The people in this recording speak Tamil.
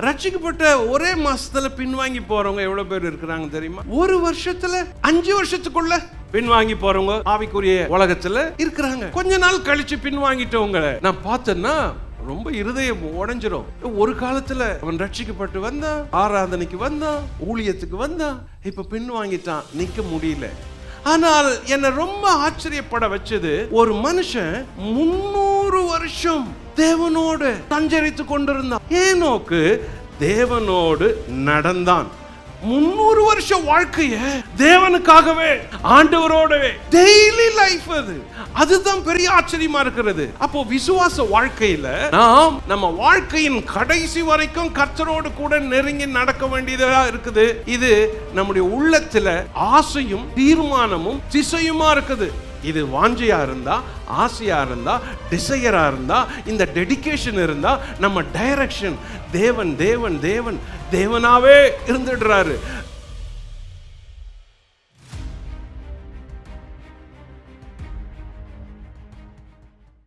ரட்சிக்கப்பட்ட ஒரே மாசத்துல பின்வாங்கி போறவங்க எவ்வளவு பேர் இருக்கிறாங்க தெரியுமா? ஒரு வருஷத்துல அஞ்சு வருஷத்துக்குள்ள பின்வாங்கி போறவங்க ஆவிக்குரிய உலகத்துல இருக்கிறாங்க. கொஞ்ச நாள் கழிச்சு பின்வாங்கிட்டவங்களை நான் பார்த்தேன்னா ரொம்ப இருதயம் உடஞ்சிரும். ஒரு காலத்துல அவன் ரட்சிக்கப்பட்டு வந்தான் ஆராதனைக்கு வந்தான் ஊழியத்துக்கு வந்தான் இப்ப பின் வாங்கிட்டான் நிக்க முடியல. ஆனால் என்னை ரொம்ப ஆச்சரியப்பட வச்சது ஒரு மனுஷன் முன்னூறு வருஷம் தேவனோடு சஞ்சரித்து கொண்டிருந்தான். ஏனோக்கு தேவனோடு நடந்தான். முன்னூறு வருஷ வாழ்க்கைய தேவனுக்காகவே ஆண்டவரோடவே டெய்லி லைஃப் அது. அதுதான் பெரிய ஆச்சரியமா இருக்கிறது. அப்போ விசுவாச வாழ்க்கையில நாம் நம்ம வாழ்க்கையின் கடைசி வரைக்கும் கர்த்தரோடு கூட நெருங்கி நடக்க வேண்டியதா இருக்குது. இது நம்முடைய உள்ளத்துல ஆசையும் தீர்மானமும் திசையுமா இருக்குது. இது வாஞ்சியாக இருந்தால் ஆசையாக இருந்தால் டிசையராக இருந்தால் இந்த டெடிகேஷன் இருந்தால் நம்ம டைரக்ஷன் தேவன் தேவன் தேவன். தேவனாகவே இருந்துடுறாரு.